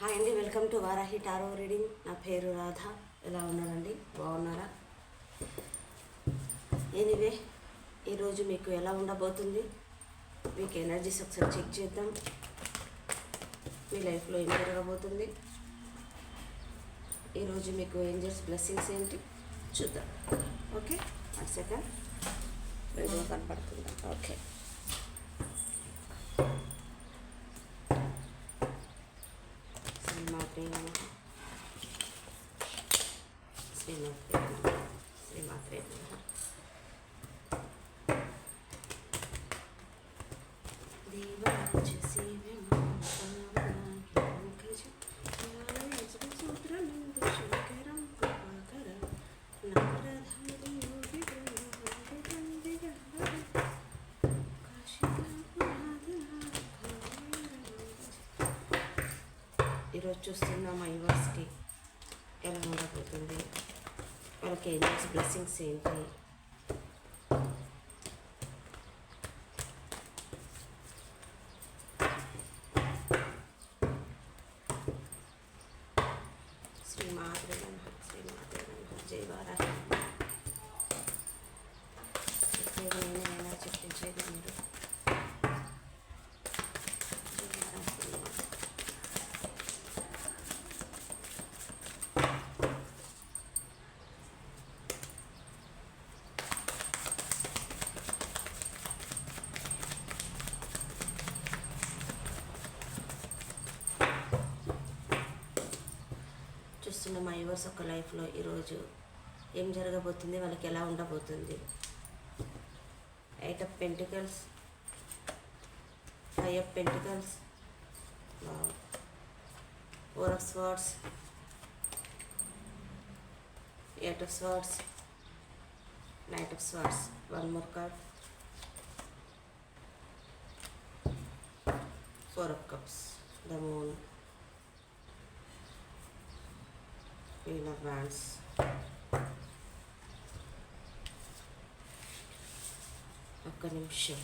Hi అండి welcome to Varahi tarot reading నా పేరు రాధ. ఎలా ఉన్నారండి? బాగున్నారా? ఎనీవే ఈరోజు మీకు ఎలా ఉండబోతుంది? మీకు ఎనర్జీస్ ఒకసారి చెక్ చేద్దాం. మీ లైఫ్లో ఏం జరగబోతుంది? ఈరోజు మీకు ఏంజల్స్ బ్లెస్సింగ్స్ ఏంటి? చూద్దాం. ఓకే వన్ సెకండ్ వీడియో కనపడుతుందా? ఓకే being ఈరోజు చూస్తున్న మా యువర్స్కి ఎలా ఉండబోతుంది? వాళ్ళకి ఏంజల్స్ బ్లెస్సింగ్స్ ఏంటి శ్రీ మాత్రే నమ శ్రీ మాత్రే నమ జై వారాహి చెప్పేది నేను ఎలా చెప్పించేది మీరు జై వారాహి నమః. చూస్తున్న మా యువర్స్ ఒక లైఫ్లో ఈరోజు ఏం జరగబోతుంది వాళ్ళకి ఎలా ఉండబోతుంది? Eight of pentacles five of pentacles four of swords eight of swords knight of swords one more card four of cups the moon Queen of Wands. ఒక్క నిమిషం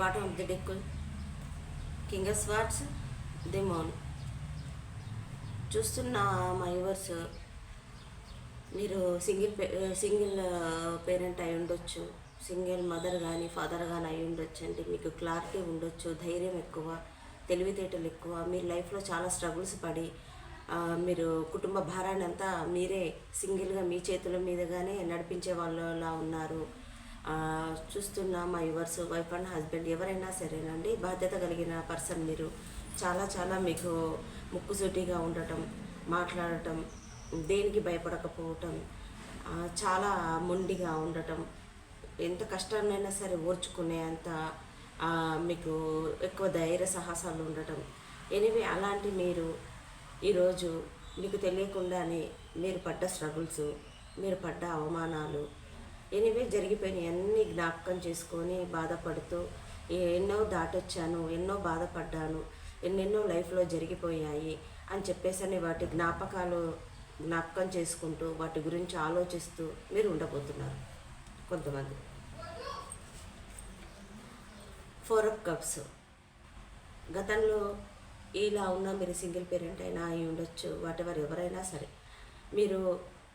bottom of the deck king of swords the moon చూస్తున్న మా yours. మీరు single pay single parent అయి ఉండొచ్చు. Single mother కానీ father కానీ అయి ఉండొచ్చు. అంటే మీకు క్లారిటీ ఉండొచ్చు ధైర్యం ఎక్కువ తెలివితేటలు ఎక్కువ. మీ లైఫ్లో చాలా స్ట్రగుల్స్ పడి మీరు కుటుంబ భారాన్ని అంతా మీరే సింగిల్గా మీ చేతుల మీదుగానే నడిపించే వాళ్ళలా ఉన్నారు. చూస్తున్న మా యువర్స్ వైఫ్ అండ్ హస్బెండ్ ఎవరైనా సరేనండి బాధ్యత కలిగిన పర్సన్ మీరు. చాలా చాలా మీకు ముక్కుసూటిగా ఉండటం మాట్లాడటం దేనికి భయపడకపోవటం చాలా మొండిగా ఉండటం ఎంత కష్టాన్నైనా సరే ఓర్చుకునే అంత మీకు ఎక్కువ ధైర్య సాహసాలు ఉండటం. ఎనివే అలాంటి మీరు ఈరోజు మీకు తెలియకుండానే మీరు పడ్డ స్ట్రగుల్స్ మీరు పడ్డ అవమానాలు ఎనీవే జరిగిపోయిన అన్ని జ్ఞాపకం చేసుకొని బాధపడుతూ ఎన్నో దాటొచ్చాను ఎన్నో బాధపడ్డాను ఎన్నెన్నో లైఫ్లో జరిగిపోయాయి అని చెప్పేసని వాటి జ్ఞాపకాలు జ్ఞాపకం చేసుకుంటూ వాటి గురించి ఆలోచిస్తూ మీరు ఉండబోతున్నారు కొంతమంది. ఫోర్ ఆఫ్ కప్స్ గతంలో ఇలా ఉన్న మీరు సింగిల్ పేరెంట్ అయినా అయి ఉండొచ్చు వాటెవర్ ఎవరైనా సరే. మీరు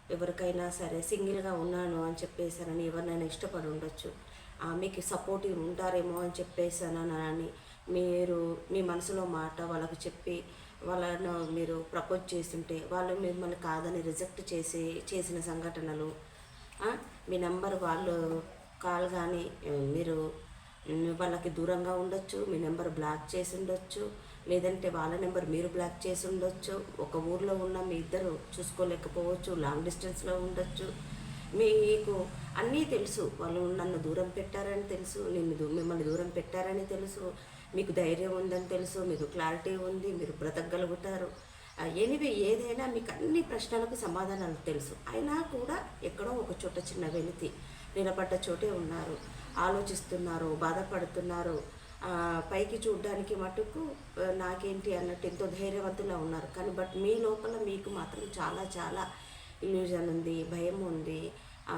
ఎవరికైనా సరే సింగిల్గా ఉన్నాను అని చెప్పేసానని ఎవరినైనా ఇష్టపడి ఉండొచ్చు. ఆ, మీకు సపోర్టివ్ ఉంటారేమో అని చెప్పేసానని మీరు మీ మనసులో మాట వాళ్ళకు చెప్పి వాళ్ళను మీరు ప్రపోజ్ చేస్తుంటే వాళ్ళు మిమ్మల్ని కాదని రిజెక్ట్ చేసి చేసిన సంఘటనలు మీ నెంబర్ వాళ్ళు కాల్ కానీ మీరు వాళ్ళకి దూరంగా ఉండొచ్చు మీ నెంబర్ బ్లాక్ చేసి ఉండొచ్చు లేదంటే వాళ్ళ నెంబర్ మీరు బ్లాక్ చేసి ఉండొచ్చు. ఒక ఊర్లో ఉన్న మీ ఇద్దరు చూసుకోలేకపోవచ్చు. లాంగ్ డిస్టెన్స్లో ఉండొచ్చు. మీకు అన్నీ తెలుసు. వాళ్ళు నన్ను దూరం పెట్టారని తెలుసు. నిన్ను మిమ్మల్ని దూరం పెట్టారని తెలుసు. మీకు ధైర్యం ఉందని తెలుసు. మీకు క్లారిటీ ఉంది. మీరు బ్రతకగలుగుతారు. ఎనివే ఏదైనా మీకు అన్ని ప్రశ్నలకు సమాధానాలు తెలుసు. అయినా కూడా ఎక్కడో ఒక చోట చిన్న వెలితి. నిలబడ్డ చోటే ఉన్నారు. ఆలోచిస్తున్నారు. బాధపడుతున్నారు. పైకి చూడడానికి మటుకు నాకేంటి అన్నట్టు ఎంతో ధైర్యవంతులా ఉన్నారు. కానీ బట్ మీ లోపల మీకు మాత్రం చాలా చాలా ఇల్యూజన్ ఉంది భయం ఉంది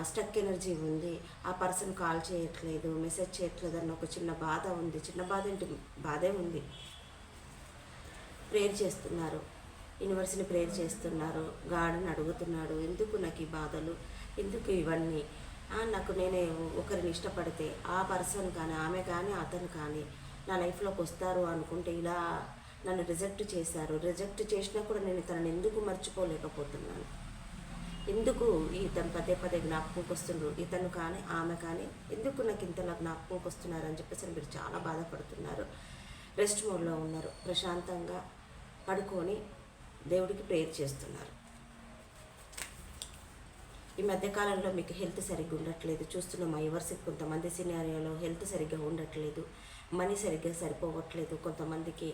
స్టక్ ఎనర్జీ ఉంది. ఆ పర్సన్ కాల్ చేయట్లేదు మెసేజ్ చేయట్లేదు అన్న ఒక చిన్న బాధ ఉంది. చిన్న బాధ ఏంటి? బాధే ఉంది. ప్రేయర్ చేస్తున్నారు. యూనివర్స్ని ప్రేయర్ చేస్తున్నారు. గాడ్ని అడుగుతున్నాడు. ఎందుకు నాకు ఈ బాధలు? ఎందుకు ఇవన్నీ? నాకు నేనే ఒకరిని ఇష్టపడితే ఆ పర్సన్ కానీ ఆమె కానీ అతను కానీ నా లైఫ్లోకి వస్తారు అనుకుంటే ఇలా నన్ను రిజెక్ట్ చేశారు. రిజెక్ట్ చేసినా కూడా నేను తనని ఎందుకు మర్చిపోలేకపోతున్నాను? ఎందుకు ఇతను పదే పదే జ్ఞాపకంకి వస్తుండ్రు? ఇతను కానీ ఆమె కానీ ఎందుకు నాకు ఇంతలా జ్ఞాపకంకి వస్తున్నారు అని చెప్పేసి మీరు చాలా బాధపడుతున్నారు. రెస్ట్ మోడ్లో ఉన్నారు. ప్రశాంతంగా పడుకొని దేవుడికి ప్రేయర్ చేస్తున్నారు. ఈ మధ్యకాలంలో మీకు హెల్త్ సరిగ్గా ఉండట్లేదు. చూస్తున్న మా యువర్స్కి కొంతమంది సినారియోలో హెల్త్ సరిగ్గా ఉండట్లేదు మనీ సరిగ్గా సరిపోవట్లేదు. కొంతమందికి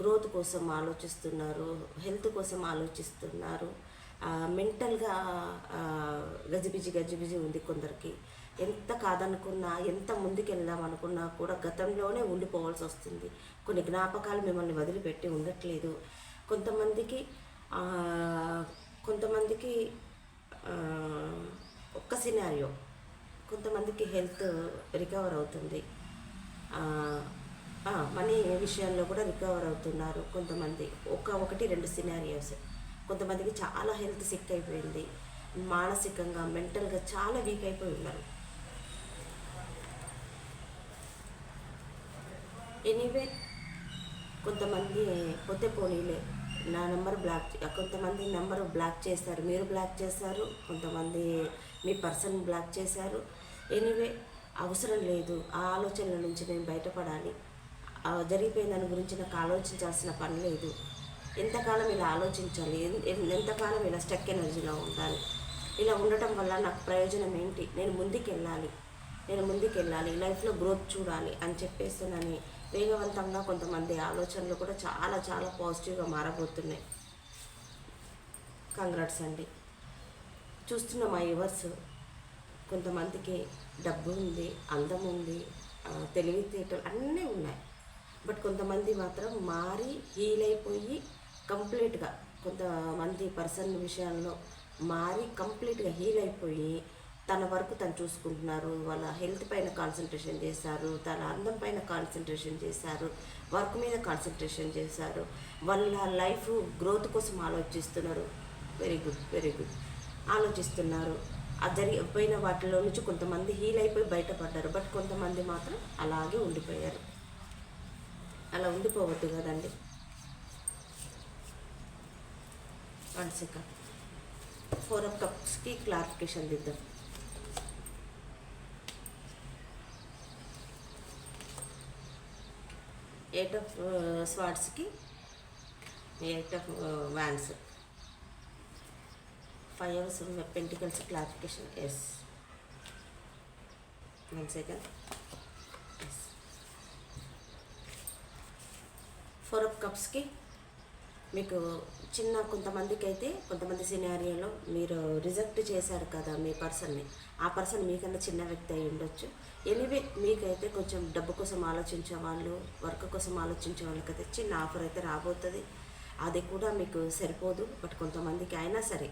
గ్రోత్ కోసం ఆలోచిస్తున్నారు హెల్త్ కోసం ఆలోచిస్తున్నారు. మెంటల్గా గజిబిజి గజిబిజి ఉంది కొందరికి. ఎంత కాదనుకున్నా ఎంత ముందుకెళ్దాం అనుకున్నా కూడా గతంలోనే ఉండిపోవాల్సి వస్తుంది. కొన్ని జ్ఞాపకాలు మిమ్మల్ని వదిలిపెట్టి ఉండట్లేదు. కొంతమందికి కొంతమందికి ఒక్క సినారియో కొంతమందికి హెల్త్ రికవర్ అవుతుంది. మనీ విషయాల్లో కూడా రికవర్ అవుతున్నారు కొంతమంది. ఒక ఒకటి రెండు సినారియోస్ కొంతమందికి చాలా హెల్త్ సిక్ అయిపోయింది. మానసికంగా మెంటల్గా చాలా వీక్ అయిపోయి ఉన్నారు. ఎనీవే కొంతమంది పొత్తే పోనీలే. నా నెంబర్ బ్లాక్ కొంతమంది నెంబర్ బ్లాక్ చేస్తారు మీరు బ్లాక్ చేశారు కొంతమంది మీ పర్సన్ బ్లాక్ చేశారు. ఎనీవే అవసరం లేదు. ఆ ఆలోచనల నుంచి నేను బయటపడాలి. జరిగిపోయిన దాని గురించి నాకు ఆలోచించాల్సిన పని లేదు. ఎంతకాలం ఇలా ఆలోచించాలి? ఎంతకాలం ఇలా స్టక్ ఎనర్జీలో ఉండాలి? ఇలా ఉండటం వల్ల నాకు ప్రయోజనం ఏంటి? నేను ముందుకు వెళ్ళాలి నేను ముందుకు వెళ్ళాలి లైఫ్లో గ్రోత్ చూడాలి అని చెప్పేస్తున్నాను వేగవంతంగా కొంతమంది ఆలోచనలు కూడా చాలా చాలా పాజిటివ్గా మారబోతున్నాయి. కంగ్రాట్స్ అండి. చూస్తున్న మా యువర్స్ కొంతమందికి డబ్బు ఉంది అందం ఉంది తెలివితేటలు అన్నీ ఉన్నాయి. బట్ కొంతమంది మాత్రం మారి హీల్ అయిపోయి కంప్లీట్గా కొంతమంది పర్సన్ విషయాల్లో మారి కంప్లీట్గా హీల్ అయిపోయి తన వరకు తను చూసుకుంటున్నారు వాళ్ళ హెల్త్ పైన కాన్సన్ట్రేషన్ చేశారు తన అందం పైన కాన్సన్ట్రేషన్ చేశారు వర్క్ మీద కాన్సన్ట్రేషన్ చేశారు వాళ్ళ లైఫ్ గ్రోత్ కోసం ఆలోచిస్తున్నారు. వెరీ గుడ్ వెరీ గుడ్ ఆలోచిస్తున్నారు. ఆ జరిగిపోయిన వాటిలో నుంచి కొంతమంది హీల్ అయిపోయి బయటపడ్డారు బట్ కొంతమంది మాత్రం అలాగే ఉండిపోయారు. అలా ఉండిపోవద్దు కదండి. One second. ఫోర్ ఆఫ్ కప్స్కి క్లారిఫికేషన్ దిద్దాం eight of స్వాట్స్కి eight of wands five hours pentacles clarification yes one second yes four of కప్స్కి మీకు చిన్న కొంతమందికి అయితే కొంతమంది సినారియోలో మీరు రిజెక్ట్ చేశారు కదా మీ పర్సన్ని ఆ పర్సన్ మీకన్నా చిన్న వ్యక్తి అయి ఉండొచ్చు. ఎనీవే మీకైతే కొంచెం డబ్బు కోసం ఆలోచించే వాళ్ళు వర్క్ కోసం ఆలోచించే వాళ్ళకైతే చిన్న ఆఫర్ అయితే రాబోతుంది. అది కూడా మీకు సరిపోదు. బట్ కొంతమందికి అయినా సరే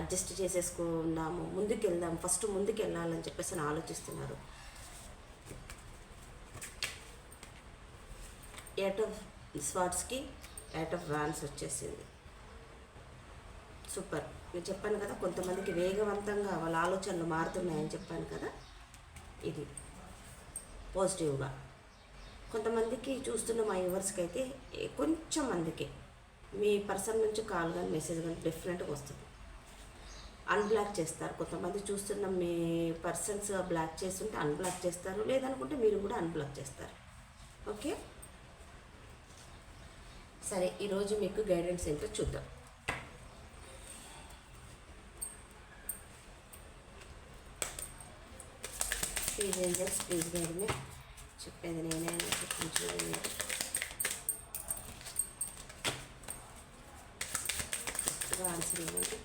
అడ్జస్ట్ చేసేసుకుందాము ముందుకు వెళ్దాం ఫస్ట్ ముందుకు వెళ్ళాలని చెప్పేసి ఆలోచిస్తున్నారు ఎయిట్ ఆఫ్ స్వాట్స్కి ఎయిట్ ఆఫ్ వ్యాన్స్ వచ్చేసింది. సూపర్. నేను చెప్పాను కదా కొంతమందికి వేగవంతంగా వాళ్ళ ఆలోచనలు మారుతున్నాయని చెప్పాను కదా ఇది పాజిటివ్గా. కొంతమందికి చూస్తున్న మా యూవర్స్కి అయితే కొంచెం మందికి మీ పర్సన్ నుంచి కాల్ కానీ మెసేజ్ కానీ డిఫరెంట్గా వస్తుంది. అన్బ్లాక్ చేస్తారు. కొంతమంది చూస్తున్న మీ పర్సన్స్ బ్లాక్ చేస్తుంటే అన్బ్లాక్ చేస్తారు లేదనుకుంటే మీరు కూడా అన్బ్లాక్ చేస్తారు. ఓకే? సరే ఈరోజు మీకు గైడెన్స్ ఏంటో చూద్దాం. ప్లీజ్ ఏంజల్స్ ప్లీజ్ గైడ్ చెప్పేది నేనే చెప్పించలేదు మీరు ఆన్సర్ ఇవ్వండి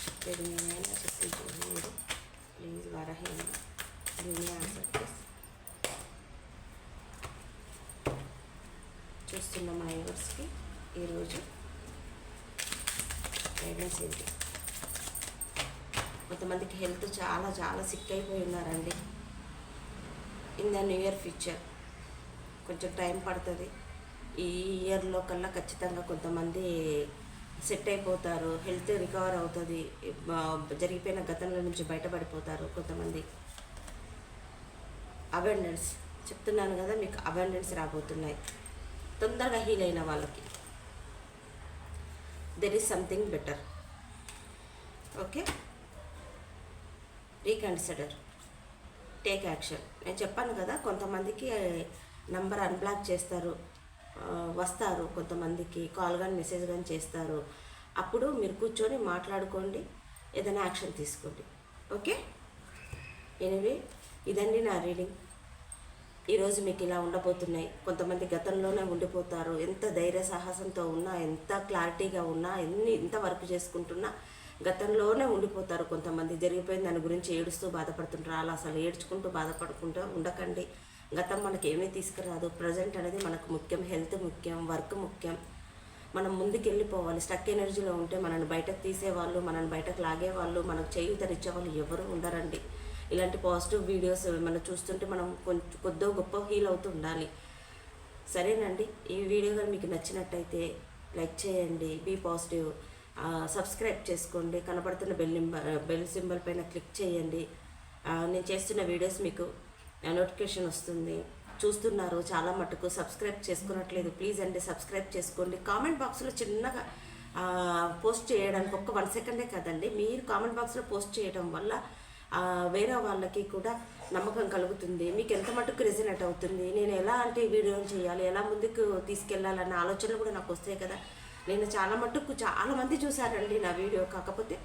చెప్పేది నేనే చెప్పించలేదు మీరు ప్లీజ్ వరహేమ దీని ఆన్సర్ ప్లీజ్ చూస్తున్న మా యూవర్స్కి ఈరోజు గైడెన్స్ ఏంటి కొంతమందికి హెల్త్ చాలా చాలా సిక్ అయిపోయి ఉన్నారండి. In the new year future కొంచెం టైం పడుతుంది. ఈ ఇయర్లో కల్లా ఖచ్చితంగా కొంతమంది సెట్ అయిపోతారు. హెల్త్ రికవర్ అవుతుంది. జరిగిపోయిన గతంలో నుంచి బయటపడిపోతారు కొంతమంది. అబెండెన్స్ చెప్తున్నాను కదా మీకు అబెండెన్స్ రాబోతున్నాయి. తొందరగా హీల్ అయిన వాళ్ళకి. There is something better okay reconsider take action నేను చెప్పాను కదా కొంతమందికి నంబర్ అన్బ్లాక్ చేస్తారు వస్తారు కొంతమందికి కాల్ కానీ మెసేజ్ కానీ చేస్తారు. అప్పుడు మీరు కూర్చొని మాట్లాడుకోండి ఏదైనా యాక్షన్ తీసుకోండి. ఓకే ఎనివే ఇదండి నా రీడింగ్ ఈరోజు మీకు ఇలా ఉండబోతున్నాయి. కొంతమంది గతంలోనే ఉండిపోతారు. ఎంత ధైర్య సాహసంతో ఉన్నా ఎంత క్లారిటీగా ఉన్నా ఎన్ని ఎంత వర్క్ చేసుకుంటున్నా గతంలోనే ఉండిపోతారు కొంతమంది. జరిగిపోయిన దాని గురించి ఏడుస్తూ బాధపడుతుంటారు. అలా అసలు ఏడ్చుకుంటూ బాధపడుకుంటూ ఉండకండి. గతం మనకి ఏమీ తీసుకురాదు. ప్రజెంట్ అనేది మనకు ముఖ్యం. హెల్త్ ముఖ్యం. వర్క్ ముఖ్యం. మనం ముందుకు వెళ్ళిపోవాలి స్టక్ ఎనర్జీలో ఉంటే మనల్ని బయటకు తీసేవాళ్ళు మనల్ని బయటకు లాగేవాళ్ళు మనకు చేయూతనిచ్చే వాళ్ళు ఎవరు ఉండరండి. ఇలాంటి పాజిటివ్ వీడియోస్ మనం చూస్తుంటే మనం కొంచెం కొద్దో గొప్ప హీల్ అవుతూ ఉండాలి. సరేనండి. ఈ వీడియో కానీ మీకు నచ్చినట్టయితే లైక్ చేయండి. Be positive. సబ్స్క్రైబ్ చేసుకోండి కనబడుతున్న బెల్ బెల్ సింబల్ పైన క్లిక్ చేయండి. నేను చేస్తున్న వీడియోస్ మీకు నోటిఫికేషన్ వస్తుంది. చూస్తున్నారు చాలా మటుకు సబ్స్క్రైబ్ చేసుకున్నట్లేదు. ప్లీజ్ అండి సబ్స్క్రైబ్ చేసుకోండి. కామెంట్ బాక్స్లో చిన్నగా పోస్ట్ చేయడానికి ఒక్క వన్ సెకండే కదండి. మీరు కామెంట్ బాక్స్లో పోస్ట్ చేయడం వల్ల వేరే వాళ్ళకి కూడా నమ్మకం కలుగుతుంది. మీకు ఎంత మటుకు రెసినేట్ అవుతుంది? నేను ఎలాంటి వీడియోలు చేయాలి? ఎలా ముందుకు తీసుకెళ్ళాలన్న ఆలోచనలు కూడా నాకు వస్తాయి కదా. నేను చాలా మటుకు చాలా మంది నా వీడియో. కాకపోతే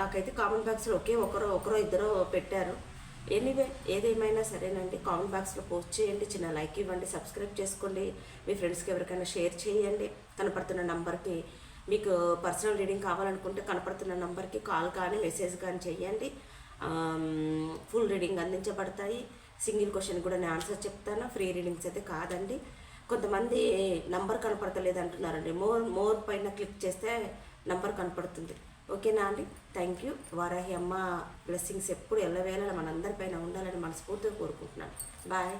నాకైతే కామెంట్ బాక్స్లో ఒకే ఒకరో ఒకరో ఇద్దరో పెట్టారు. ఎనీవే ఏదేమైనా సరేనండి. కామెంట్ బాక్స్లో పోస్ట్ చేయండి చిన్న లైక్ ఇవ్వండి సబ్స్క్రైబ్ చేసుకోండి. మీ ఫ్రెండ్స్కి ఎవరికైనా షేర్ చేయండి. కనపడుతున్న నంబర్కి మీకు పర్సనల్ రీడింగ్ కావాలనుకుంటే కనపడుతున్న నంబర్కి కాల్ కానీ మెసేజ్ కానీ చేయండి. ఫుల్ రీడింగ్ అందించబడతాయి. సింగిల్ క్వశ్చన్ కూడా నేను ఆన్సర్ చెప్తాను. ఫ్రీ రీడింగ్స్ అయితే కాదండి. కొంతమంది నంబర్ కనపడతలేదు అంటున్నారండి. మోర్ మోర్ పైన క్లిక్ చేస్తే నంబర్ కనపడుతుంది. ఓకేనా అండి? Thank you. వారాహి అమ్మ బ్లెస్సింగ్స్ ఎప్పుడు ఎల్లవేళ మనందరిపైన ఉండాలని మనస్ఫూర్తిగా కోరుకుంటున్నాను. బాయ్.